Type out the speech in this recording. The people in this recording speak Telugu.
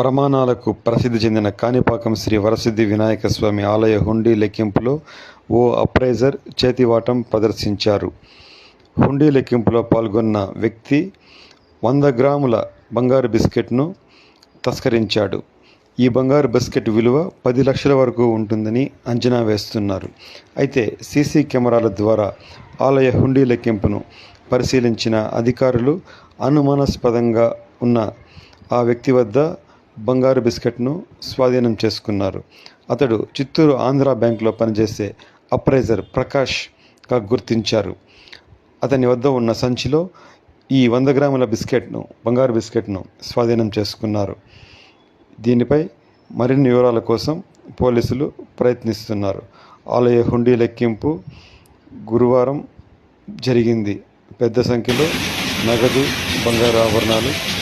ప్రమాణాలకు ప్రసిద్ధి చెందిన కాణిపాకం శ్రీ వరసిద్ధి వినాయక స్వామి ఆలయ హుండీ లెక్కింపులో ఓ అప్రైజర్ చేతివాటం ప్రదర్శించారు. హుండీ లెక్కింపులో పాల్గొన్న వ్యక్తి వంద గ్రాముల బంగారు బిస్కెట్ను తస్కరించాడు. ఈ బంగారు బిస్కెట్ విలువ పది లక్షల వరకు ఉంటుందని అంచనా వేస్తున్నారు. అయితే సీసీ కెమెరాల ద్వారా ఆలయ హుండీ లెక్కింపును పరిశీలించిన అధికారులు అనుమానాస్పదంగా ఉన్న ఆ వ్యక్తి వద్ద బంగారు బిస్కెట్ను స్వాధీనం చేసుకున్నారు. అతడు చిత్తూరు ఆంధ్ర బ్యాంకులో పనిచేసే అప్రైజర్ ప్రకాష్గా గుర్తించారు. అతని వద్ద ఉన్న సంచిలో ఈ వంద గ్రాముల బిస్కెట్ను బంగారు బిస్కెట్ను స్వాధీనం చేసుకున్నారు. దీనిపై మరిన్ని వివరాల కోసం పోలీసులు ప్రయత్నిస్తున్నారు. ఆలయ హుండీ లెక్కింపు గురువారం జరిగింది. పెద్ద సంఖ్యలో నగదు బంగారు ఆభరణాలు